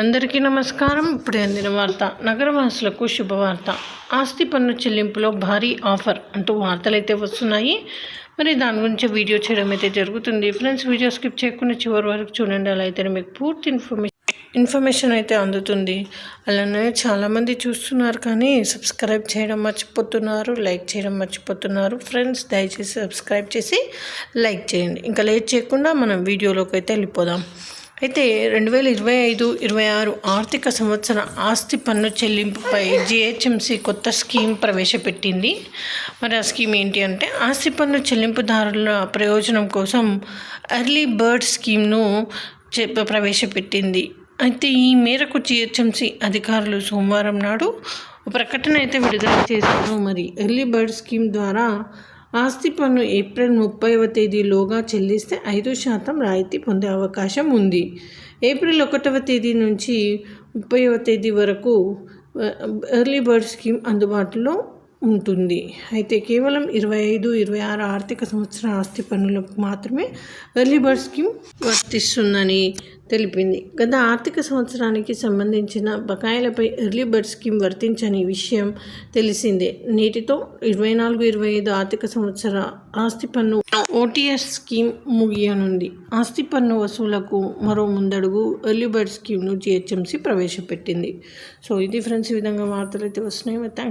అందరికీ నమస్కారం. ఇప్పుడే అందిన వార్త నగరవాసులకు శుభవార్త. ఆస్తి పన్ను చెల్లింపులో భారీ ఆఫర్ అంటూ వార్తలు అయితే వస్తున్నాయి. మరి దాని గురించి వీడియో చేయడం అయితే జరుగుతుంది. ఫ్రెండ్స్ వీడియో స్కిప్ చేయకుండా చివరి వరకు చూడండి. అలా అయితే మీకు పూర్తి ఇన్ఫర్మేషన్ ఇన్ఫర్మేషన్ అయితే అందుతుంది. అలానే చాలామంది చూస్తున్నారు కానీ సబ్స్క్రైబ్ చేయడం మర్చిపోతున్నారు లైక్ చేయడం మర్చిపోతున్నారు. ఫ్రెండ్స్ దయచేసి సబ్స్క్రైబ్ చేసి లైక్ చేయండి. ఇంకా లేట్ చేయకుండా మనం వీడియోలోకి అయితే వెళ్ళిపోదాం. అయితే రెండు వేల ఇరవై ఐదు ఇరవై ఆరు ఆర్థిక సంవత్సర ఆస్తి పన్ను చెల్లింపుపై జిహెచ్ఎంసి కొత్త స్కీమ్ ప్రవేశపెట్టింది. మరి ఆ స్కీమ్ ఏంటి అంటే ఆస్తి పన్ను చెల్లింపుదారుల ప్రయోజనం కోసం ఎర్లీ బర్డ్ స్కీమ్ను ప్రవేశపెట్టింది. అయితే ఈ మేరకు జిహెచ్ఎంసి అధికారులు సోమవారం నాడు ప్రకటన అయితే విడుదల చేశారు. మరి ఎర్లీ బర్డ్ స్కీమ్ ద్వారా ఆస్తి పన్ను ఏప్రిల్ ముప్పైవ తేదీలోగా చెల్లిస్తే ఐదు శాతం రాయితీ పొందే అవకాశం ఉంది. ఏప్రిల్ ఒకటవ తేదీ నుంచి ముప్పైవ తేదీ వరకు ఎర్లీ బర్డ్ స్కీమ్ అందుబాటులో ఉంటుంది. అయితే కేవలం ఇరవై ఐదు ఇరవై ఆరు ఆర్థిక సంవత్సర ఆస్తి పన్నులకు మాత్రమే ఎర్లీ బర్డ్ స్కీమ్ వర్తిస్తుందని తెలిపింది. గత ఆర్థిక సంవత్సరానికి సంబంధించిన బకాయిలపై ఎర్లీ బర్డ్ స్కీమ్ వర్తించని విషయం తెలిసిందే. నేటితో ఇరవై నాలుగు ఇరవై ఐదు ఆర్థిక సంవత్సర ఆస్తి పన్ను ఓటీఎస్ స్కీమ్ ముగియనుంది. ఆస్తి పన్ను వసూలకు మరో ముందడుగు ఎర్లీ బర్డ్ స్కీమ్ను జిహెచ్ఎంసీ ప్రవేశపెట్టింది. సో ఇది ఫ్రెండ్స్ ఈ విధంగా వార్తలు అయితే వస్తున్నాయి థ్యాంక్స్